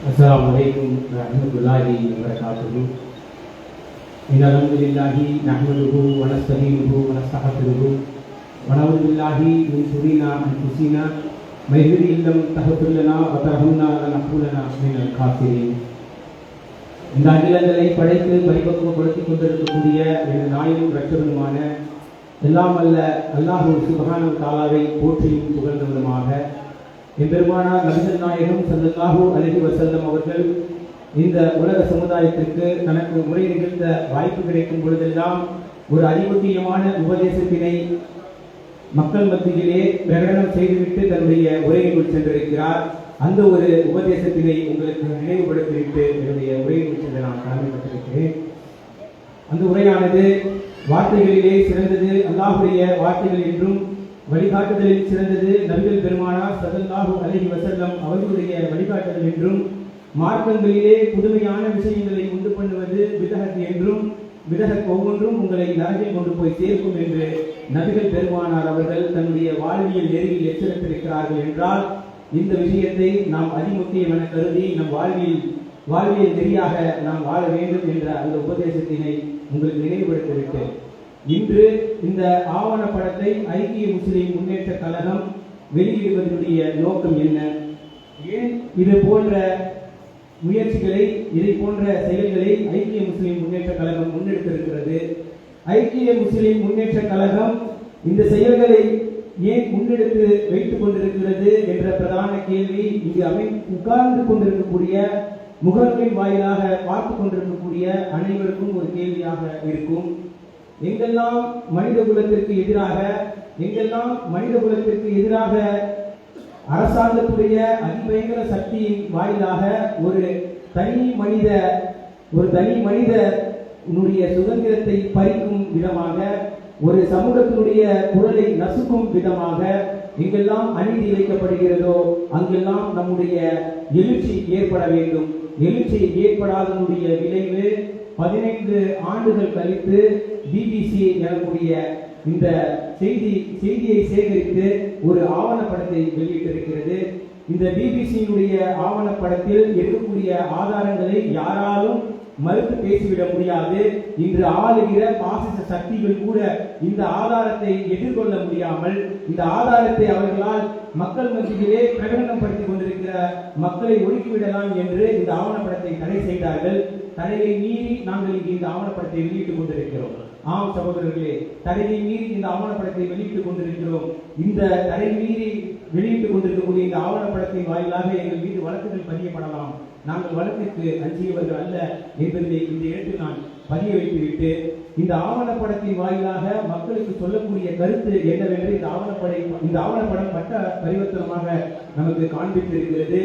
السلام عليكم ورحمة الله وبركاته إن الحمد لله نحمده ونستعينه ونستغفره ونعوذ بالله من شرور أنفسنا من يهده لم تغفر لنا وترحمنا لنكونن من الخاسرين இந்த அகிலங்களை படைத்து பரிபக்குவப்படுத்திக் கொண்டிருக்கக்கூடிய எனது நாயனும் ரட்சகனுமான எல்லாம் அல்ல அல்லாஹூ சுபஹானு தாலாவை போற்றியும் புகழ்ந்தவருமாக எம்பெருமானார் நபிகள் நாயகம் சல்லல்லாஹு அலைஹி வசல்லம் அவர்கள் இந்த உலக சமுதாயத்திற்கு தனக்கு முறை நிகழ்ந்த வாய்ப்பு கிடைக்கும் பொழுதெல்லாம் ஒரு அதிமுக்கியமான உபதேசத்தினை மக்கள் மத்தியிலே பிரகடனம் செய்துவிட்டு தன்னுடைய உரையினுள் சென்றிருக்கிறார். அந்த ஒரு உபதேசத்தினை உங்களுக்கு நினைவுபடுத்திவிட்டு என்னுடைய உரையினுள் சென்று நான் கடமைப்பட்டிருக்கிறேன். அந்த உரையானது வார்த்தைகளிலே சிறந்தது. அல்லாஹுடைய வார்த்தைகள் என்றும் வழிகாட்டுதலில் சிறந்தது நபிகள் பெருமானார் சதல்லாஹு அலைஹி வசல்லம் அவர்களுடைய வழிகாட்டுதல் என்றும் மார்க்கங்களிலே புதுமையான விஷயங்களை உண்டு பண்ணுவது விதகத் என்றும் விதகத் ஒவ்வொன்றும் உங்களை நரகில் கொண்டு போய் சேர்க்கும் என்று நபிகள் பெருமானார் அவர்கள் தன்னுடைய வாழ்வியல் நெருங்கில் எச்சரித்திருக்கிறார்கள் என்றால் இந்த விஷயத்தை நாம் அதிமுக்கியம் என கருதி நம் வாழ்வியல் வாழ்வியல் நெறியாக நாம் வாழ வேண்டும் என்ற அந்த உபதேசத்தினை உங்களுக்கு நினைவுபடுத்திவிட்டேன். இன்று இந்த ஆவணப்படத்தை ஐக்கிய முஸ்லிம் முன்னேற்ற கழகம் வெளியிடுவதனுடைய நோக்கம் என்ன? ஏன் இது போன்ற முயற்சிகளை இதை போன்ற செயல்களை ஐக்கிய முஸ்லிம் முன்னேற்ற கழகம் முன்னெடுத்திருக்கிறது? ஐக்கிய முஸ்லிம் முன்னேற்ற கழகம் இந்த செயல்களை ஏன் முன்னெடுத்து வைத்துக் கொண்டிருக்கிறது என்ற பிரதான கேள்வி இங்கு அமை உட்கார்ந்து கொண்டிருக்கக்கூடிய முகர்களின் வாயிலாக பார்த்து கொண்டிருக்கக்கூடிய அனைவருக்கும் ஒரு கேள்வியாக இருக்கும். எங்கெல்லாம் மனித குலத்திற்கு எதிராக எங்கெல்லாம் மனித குலத்திற்கு எதிராக அரசாங்கத்துடைய அதிபயங்கர சக்தியின் வாயிலாக ஒரு தனி மனித ஒரு தனி மனிதனுடைய சுதந்திரத்தை பறிக்கும் விதமாக ஒரு சமூகத்தினுடைய குரலை நசுக்கும் விதமாக எங்கெல்லாம் அநீதி இழைக்கப்படுகிறதோ அங்கெல்லாம் நம்முடைய எழுச்சி ஏற்பட வேண்டும். எழுச்சி ஏற்படாதனுடைய விளைவு பதினைந்து ஆண்டுகள் கழித்து பிபிசி எனக்கூடிய இந்த செய்தி செய்தியை சேகரித்து ஒரு ஆவணப்படத்தை வெளியிட்டிருக்கிறது. இந்த பிபிசியினுடைய ஆவணப்படத்தில் இருக்கக்கூடிய ஆதாரங்களை யாராலும் மறுத்து பேசிவிட முடியாது. இன்று ஆளுகிற பாசிச சக்திகள் கூட இந்த ஆதாரத்தை எதிர்கொள்ள முடியாமல் இந்த ஆதாரத்தை அவர்களால் மக்கள் மத்தியிலே பிரகடனப்படுத்திக் கொண்டிருக்கிற மக்களை ஒடுக்கிவிடலாம் என்று இந்த ஆவணப்படத்தை தடை செய்தார்கள். தடையை மீறி நாங்கள் இங்கு இந்த ஆவணப்படத்தை வெளியிட்டுக் கொண்டிருக்கிறோம். ஆம் சகோதரர்களே தடையை மீறி இந்த ஆவணப்படத்தை வெளியிட்டுக் கொண்டிருக்கிறோம். இந்த தடை மீறி வெளியிட்டுக் கொண்டிருக்கக்கூடிய இந்த ஆவணப்படத்தின் வாயிலாக எங்கள் மீது வழக்குகள் பதியப்படலாம். நாங்கள் வழக்கிற்கு அஞ்சியவர்கள் அல்ல என்பதை இந்த இடத்தில் நான் பதிய வைத்துவிட்டு இந்த ஆவணப்படத்தின் வாயிலாக மக்களுக்கு சொல்லக்கூடிய கருத்து என்னவென்று இந்த ஆவணப்படை இந்த ஆவணப்படம் பட்ட பரிவர்த்தனமாக நமக்கு காண்பித்திருக்கிறது.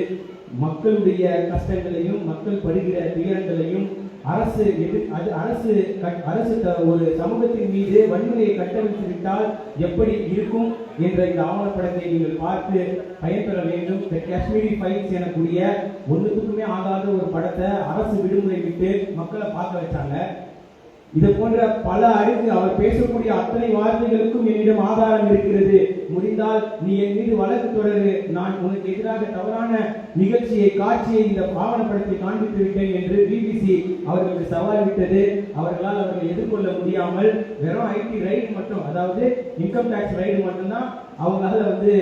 மக்களுடைய கஷ்டங்களையும் மக்கள் படுகிற துயரங்களையும் அரசு எது அது அரசு கட்- அரசு ஒரு சமூகத்தின் மீது வன்முறையை கட்டமைத்து விட்டால் எப்படி இருக்கும் என்ற இந்த ஆவணப்படத்தை நீங்கள் பார்த்து பயன்பெற வேண்டும். இந்த காஷ்மீரி ஃபைல்ஸ் எனக்கூடிய ஒன்றுத்துக்குமே ஆகாத ஒரு படத்தை அரசு விடுமுறை விட்டு மக்களை பார்க்க வச்சாங்க இது போன்ற பல அறிவு அவர் பேசக்கூடிய அத்தனை வார்த்தைகளுக்கும் என்னிடம் ஆதாரம் செய்தால் நீ என் மீது வழக்கு தொடரு. நான் உனக்கு எதிராக தவறான நிகழ்ச்சியை காட்சியை இந்த ஆவணப்படத்தை காண்பித்து விட்டேன் என்று பிபிசி அவர்களுக்கு சவால் விட்டது. அவர்களால் அவர்களை எதிர்கொள்ள முடியாமல் வெறும் ஐடி ரைடு மட்டும் அதாவது இன்கம் டேக்ஸ் ரைடு மட்டும்தான் அவங்களால வந்து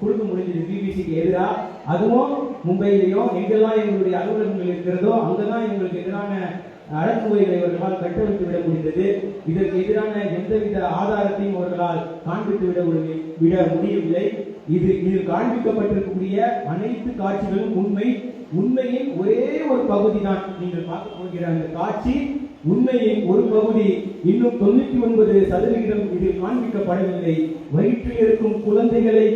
கொடுக்க முடிஞ்சது பிபிசிக்கு எதிராக அதுவும் மும்பையிலையும் எங்கெல்லாம் எங்களுடைய அலுவலகங்கள் இருக்கிறதோ அங்கதான் எங்களுக்கு எதிரான அடக்குமுறைகளை அவர்களால் கட்டவிழ்த்து விட முடிந்தது. இதற்கு எதிரான எந்தவித ஆதாரத்தையும் அவர்களால் காண்பித்து விட விட முடியவில்லை. இது இதில் காண்பிக்கப்பட்டிருக்கக்கூடிய அனைத்து காட்சிகளும் உண்மை. உண்மையின் ஒரே ஒரு பகுதி தான் நீங்கள் பார்க்க போகிற அந்த காட்சி. உண்மையின் ஒரு பகுதி இன்னும் தொண்ணூத்தி ஒன்பது சதவிகிதம் இதில் காண்பிக்கப்படவில்லை. வயிற்றில் இருக்கும் குழந்தைகளை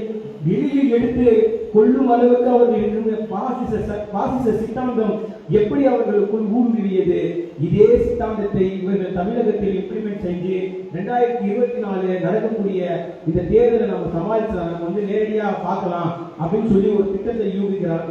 வெளியில் எடுத்து கொள்ளும் அளவுக்கு அவர்கள் இருக்கிற பாசிச பாசிச சித்தாந்தம் எப்படி அவர்களுக்குள் ஊடுருவியது இதே சித்தாந்தத்தை இவர்கள் தமிழகத்தில் இம்ப்ளிமெண்ட் செஞ்சு ரெண்டாயிரத்தி இருபத்தி நாலு நடக்கக்கூடிய இந்த தேர்தலை நம்ம சமாளிச்சலாம் நம்ம வந்து நேரடியாக பார்க்கலாம் அப்படின்னு சொல்லி ஒரு திட்டத்தை யூகிக்கிறார்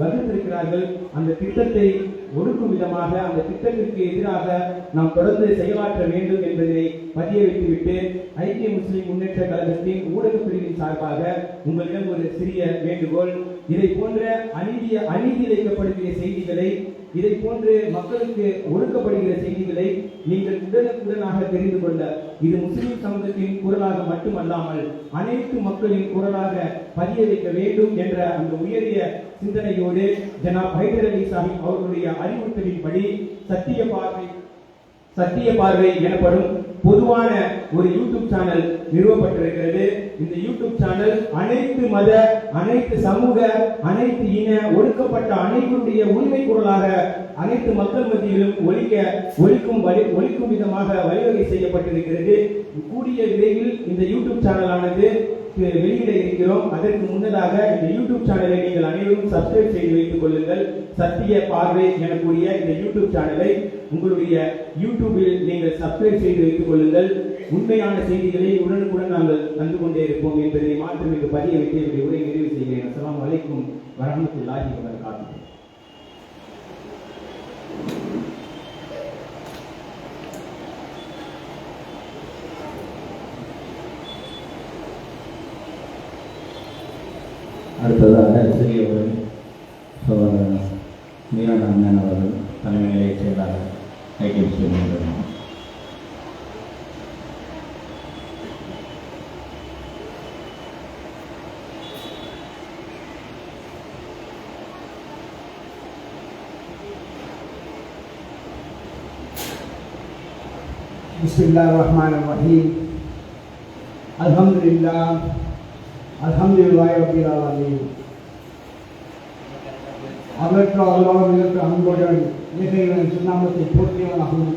வகுத்திருக்கிறார்கள். அந்த திட்டத்தை ஒடுக்கும் விதமாக அந்த திட்டத்திற்கு எதிராக நாம் தொடர்ந்து செயலாற்ற வேண்டும் என்பதை பதிய வைத்துவிட்டு ஐக்கிய முஸ்லிம் முன்னேற்ற கழகத்தின் ஊடக பிரிவின் சார்பாக உங்களிடம் ஒரு சிறிய வேண்டுகோள். இதை போன்ற அநீதி அநீதி இழைக்கப்படுகிற செய்திகளை இதை போன்று மக்களுக்கு ஒடுக்கப்படுகிற செய்திகளை நீங்கள் உடனுக்குடனாக தெரிந்து கொள்ள இது முஸ்லிம் சமூகத்தின் குரலாக மட்டுமல்லாமல் அனைத்து மக்களின் குரலாக பதிய வைக்க வேண்டும் என்ற அந்த உயரிய சிந்தனையோடு ஜனாப் ஹைதர் அலி சாஹிப் அவர்களுடைய அறிவுறுத்தலின்படி சத்திய பார்வை சத்திய பார்வை எனப்படும் பொதுவான ஒரு யூடியூப் சேனல் நிறுவப்பட்டிருக்கிறது. இந்த யூடியூப் சேனல் அனைத்து மத அனைத்து சமூக அனைத்து இன ஒடுக்கப்பட்ட அனைவருடைய உரிமை குரலாக அனைத்து மக்கள் மத்தியிலும் ஒழிக்க ஒழிக்கும் வழி ஒழிக்கும் விதமாக வழிவகை செய்யப்பட்டிருக்கிறது. கூடிய விரைவில் இந்த யூடியூப் சேனலானது வெளியிட இருக்கிறோம். அதற்கு முன்னதாக இந்த யூடியூப் சேனலை நீங்கள் அனைவரும் சப்ஸ்கிரைப் செய்து வைத்துக் கொள்ளுங்கள். சத்திய பார்வை எனக்கூடிய இந்த யூடியூப் சேனலை உங்களுடைய யூடியூபில் நீங்கள் சப்ஸ்கிரைப் செய்து வைத்துக் கொள்ளுங்கள். உண்மையான செய்திகளை உடனுக்குடன் நாங்கள் தந்து கொண்டே இருப்போம் என்பதை மாற்றம் பதிய வைத்து என்னுடைய உரை நிறைவு செய்கிறேன். அஸ்ஸலாமு அலைக்கும் வரஹ்மத்துல்லாஹி வபரகாத்துஹு. அடுத்ததாக சிறியவர்கள் சோதரர் மீனன் அண்ணன் அவர்கள் தலைமை நிலைய செயலாளர் ஐக்கிய முஸ்லீம் நிறுவனம் بسم الله الرحمن الرحيم الحمد لله அலமதுல்லாய் அப்படின் அதற்கு அல்லாமல் இருக்க அன்புடன் மிகைகளின் சுண்ணாமத்தை போற்றியவனாகவும்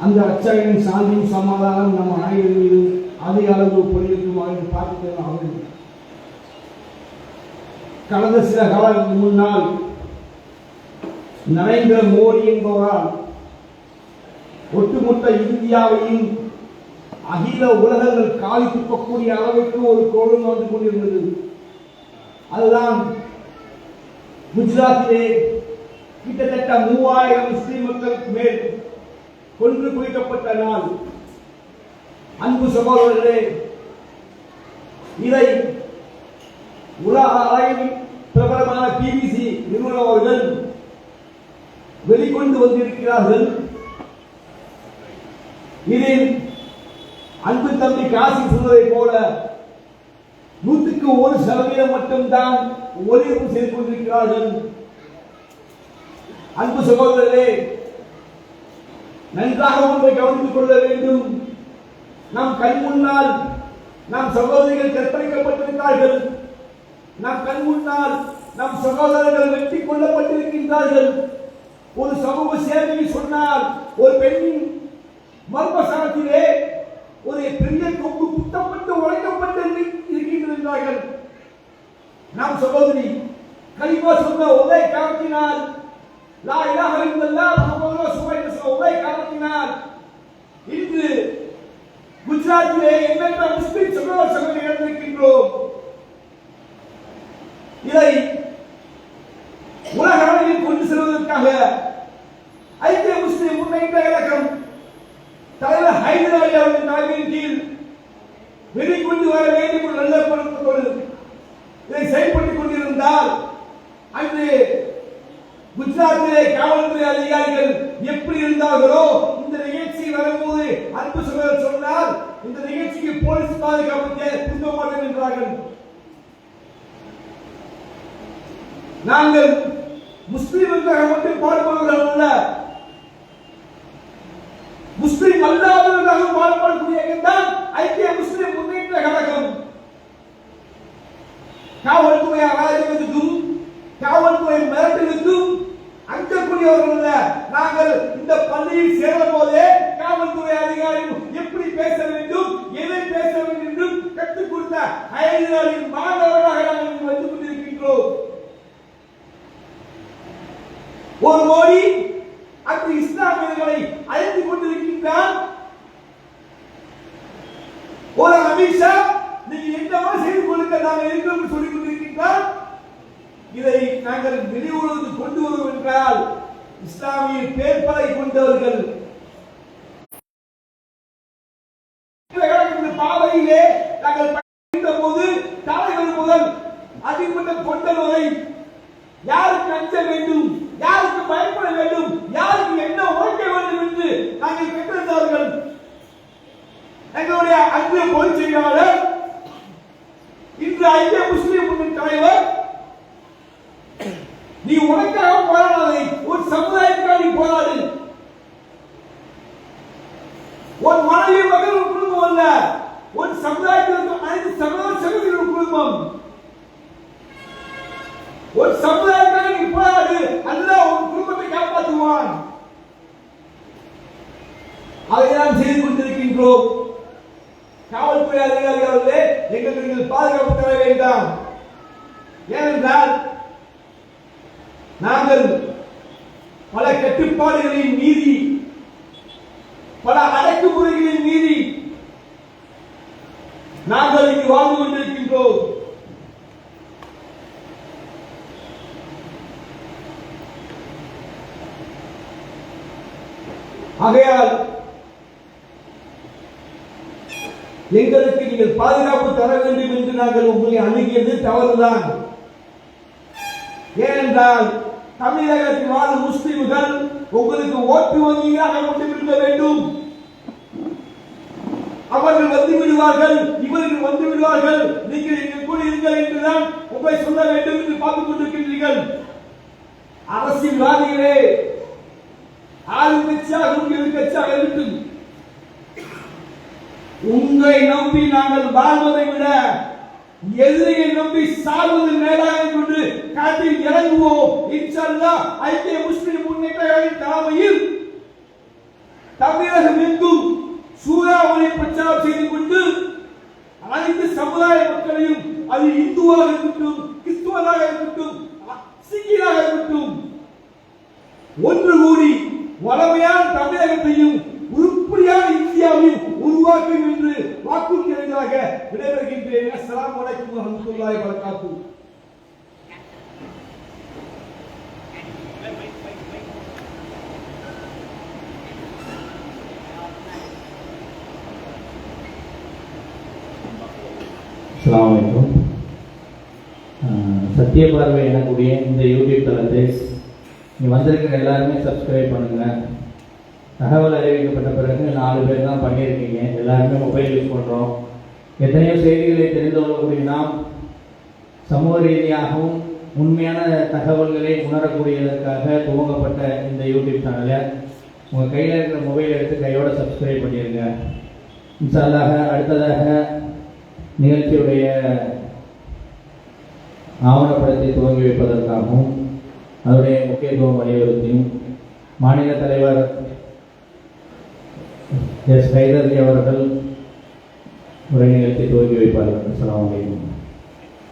அந்த அச்சகையின் சாந்தியும் சமாதானம் நம்ம அனைவர் மீது அதிக அளவு பொருளுக்குமாறு பார்க்கிறதாகும் கடந்த சில காலத்துக்கு முன்னால் நரேந்திர மோடி என்பவரால் ஒட்டுமொத்த இந்தியாவையும் அகில உலகங்கள் காலி துப்பக்கூடிய அளவுக்கு ஒரு கோலம் வந்து கொண்டிருந்தது. அதுதான் குஜராத்திலே கிட்டத்தட்ட மூவாயிரம் முஸ்லிம் மக்களுக்கு மேல் கொன்று குவிக்கப்பட்ட நாள். அன்பு சகோதரர்களே இதை உலக அளவில் பிரபலமான பிபிசி நிறுவனம் அவர்கள் வெளிக்கொண்டு வந்திருக்கிறார்கள். இதில் அன்பு தம்பி காசி சொன்னதை போல நூற்றுக்கு ஒரு சதவீதம் மட்டும்தான் ஒளிவு செய்து கொண்டிருக்கிறார்கள். அன்பு சகோதரர்களே நன்றாக ஒன்றை கவனித்துக் கொள்ள வேண்டும். நம் கண் முன்னால் நம் சகோதரிகள் கற்பழிக்கப்பட்டிருக்கிறார்கள். நம் கண் முன்னால் நம் சகோதரர்கள் வெற்றி கொள்ளப்பட்டிருக்கின்றார்கள் ஒரு சமூக சேவையை சொன்னால் ஒரு பெண்ணின் மர்மசானத்திலே ஒரு பெரிய கொம்பு குத்தப்பட்டு உழைக்கப்பட்டு இருக்கின்றார்கள் நாம் சகோதரி கலிபா சொன்ன ஒரே காரணத்தினால் லா இலாஹ இல்லல்லாஹ் முஹம்மது ரசூலுல்லாஹி சொன்ன ஒரே காரணத்தினால் இன்று குஜராத்திலே எண்ணற்ற முஸ்லிம் சகோதர சகோதரி இழந்திருக்கின்றோம் இதை உலக அளவில் கொண்டு செல்வதற்காக ஐக்கிய முஸ்லிம் முன்னேற்ற கழகம் தலைவர் ஹைதர் அலி அவர்கள் தலைமையின் கீழ் வெளிக்கொண்டு வர வேண்டும் என்று நல்ல பணத்தோடு இதை செயல்பட்டுக் கொண்டிருந்தால் அன்று குஜராத்திலே காவல்துறை அதிகாரிகள் எப்படி இருந்தார்களோ இந்த நிகழ்ச்சி வரும்போது அன்பு சகோதரர் சொன்னால் இந்த நிகழ்ச்சிக்கு போலீஸ் பாதுகாப்பு திரும்ப கொடுக்க மாட்டோம் என்றார்கள். நாங்கள் முஸ்லிம்களுக்காக மட்டும் பாடுபடுவர்கள் அல்ல முஸ்லிம் அல்லாதவர்களாக பாடுபடக்கூடிய தான் ஐக்கிய முஸ்லிம் முன்னேற்ற கழகம் காவல்துறை அராஜகத்துக்கும் காவல்துறை மிரட்டலுக்கும் அஞ்சக்கூடியவர்கள் அல்ல நாங்கள் இந்த பள்ளியில் சேரும் போதே காவல்துறை அதிகாரிகள் எப்படி பேச வேண்டும் எதை பேச வேண்டும் என்றும் கற்றுக் கொடுத்த ஐந்து மாணவர்களாக நாங்கள் இங்கு வந்து கொண்டிருக்கின்றோம் ஒரு மோடி அன்று இஸ்லாமியர்களை அழைத்துக் கொண்டிருக்கின்றான். ஒரு அமித்ஷா நீங்க என்னவா செய்து கொடுக்க நாங்கள் இருக்கிறோம் சொல்லி சொல்லிக் கொண்டிருக்கின்றார் இதை நாங்கள் வெளியுறவு கொண்டு வருவோம் என்றால் இஸ்லாமிய பேர்பலை கொண்டவர்கள் இந்த பாதையிலே நாங்கள் பயணித்த போது தலைவர் முதல் அடிமட்ட கொண்டல் வரை யாருக்கு அஞ்ச வேண்டும் யாருக்கு பயப்பட வேண்டும் யாருக்கு என்ன ஓட்ட வேண்டும் என்று நாங்கள் பெற்றிருந்தவர்கள் எங்களுடைய அன்பு பொதுச் செயலாளர் இன்று ஐக்கிய முஸ்லீம் முன்னணி தலைவர் நீ உனக்காக போராடாதே. ஒரு சமுதாய நீ போராடு ஒரு மனைவி மகன் ஒரு குடும்பம் அல்ல ஒரு சமுதாயத்தில் இருக்கும் அனைத்து சமுதாய சகோதரி ஒரு குடும்பம் ஒரு சமுதாயத்துக்காக நீ போராடு அல்லாஹ் உன் குடும்பத்தை காப்பாற்றுவான் அதை நாம் செய்து கொண்டிருக்கின்றோம் காவல்துறை அதிகாரி அவர்களே எங்களுக்கு நீங்கள் பாதுகாப்பு தர வேண்டாம் ஏனென்றால் நாங்கள் பல கட்டுப்பாடுகளின் மீறி பல அடக்குமுறைகளின் மீறி நாங்கள் இங்கு வாழ்ந்து கொண்டிருக்கின்றோம். ஆகையால் எங்களுக்கு நீங்கள் பாதுகாப்பு தர வேண்டும் என்று நாங்கள் உங்களை அணுகியது தவறுதான். ஏனென்றால் தமிழகத்தில் வாழும் முஸ்லிம்கள் உங்களுக்கு ஓட்டு வங்கியாக கொண்டு விட வேண்டும். அவர்கள் வந்து விடுவார்கள் இவர்கள் வந்து விடுவார்கள். நீங்கள் இங்கு கூட இருங்கள் என்றுதான் உங்களை சொல்ல வேண்டும் என்று பார்த்துக் கொண்டிருக்கின்றீர்கள் அரசியல்வாதிகளே ஆளும் கட்சியாக உங்கள் கட்சியாக இருக்கும் உங்களை நம்பி நாங்கள் வாழ்வதை விட எதிரியை நம்பி சாவது மேலாக கொண்டு காட்டில் இறங்குவோம். இன்ஷல்லா ஐக்கிய முஸ்லிம் முன்னேற்றங்களின் தலைமையில் தமிழகம் எங்கும் சூறாவளி பிரச்சாரம் செய்து கொண்டு அனைத்து சமுதாய மக்களையும் அது இந்துவாக இருக்கட்டும் கிறிஸ்துவராக இருக்கட்டும் சீக்கியராக இருக்கட்டும் ஒன்று கூடி வளமையான தமிழகத்தையும் உருப்படியான இந்தியாவையும் உருவாக்கும் என்று வாக்குறுதியாக விடைபெறுகின்றேன். அஸ்லாம் வலைக்கும் வரஹ்மத்துல்லாஹி வரகாத்து அஸ்லாம் வலைக்கும் சத்திய பார்வை எனக்கூடிய இந்த யூடியூப் தளத்தை இங்கே வந்திருக்கிற எல்லாருமே சப்ஸ்கிரைப் பண்ணுங்கள் தகவல் அறிவிக்கப்பட்ட பிறகு நாலு பேர் தான் பண்ணியிருக்கீங்க. எல்லாருமே மொபைல் யூஸ் பண்ணுறோம் எத்தனையோ செய்திகளை தெரிந்து கொள்ளக்கூடிய நாம் சமூக ரீதியாகவும் உண்மையான தகவல்களை உணரக்கூடியதற்காக துவங்கப்பட்ட இந்த யூடியூப் சேனலை உங்கள் கையில் இருக்கிற மொபைல் எடுத்து கையோடு சப்ஸ்கிரைப் பண்ணிடுங்க இன்சாலாக அடுத்ததாக நிகழ்ச்சியுடைய ஆவணப்படத்தை துவங்கி வைப்பதற்காகவும் அதனுடைய முக்கியத்துவம் வலியுறுத்தியும் மாநில தலைவர் எஸ். கைதர்லி அவர்கள் உரை நிகழ்த்தி துவங்கி வைப்பார்கள். அஸ்ஸலாமு அலைக்கும்.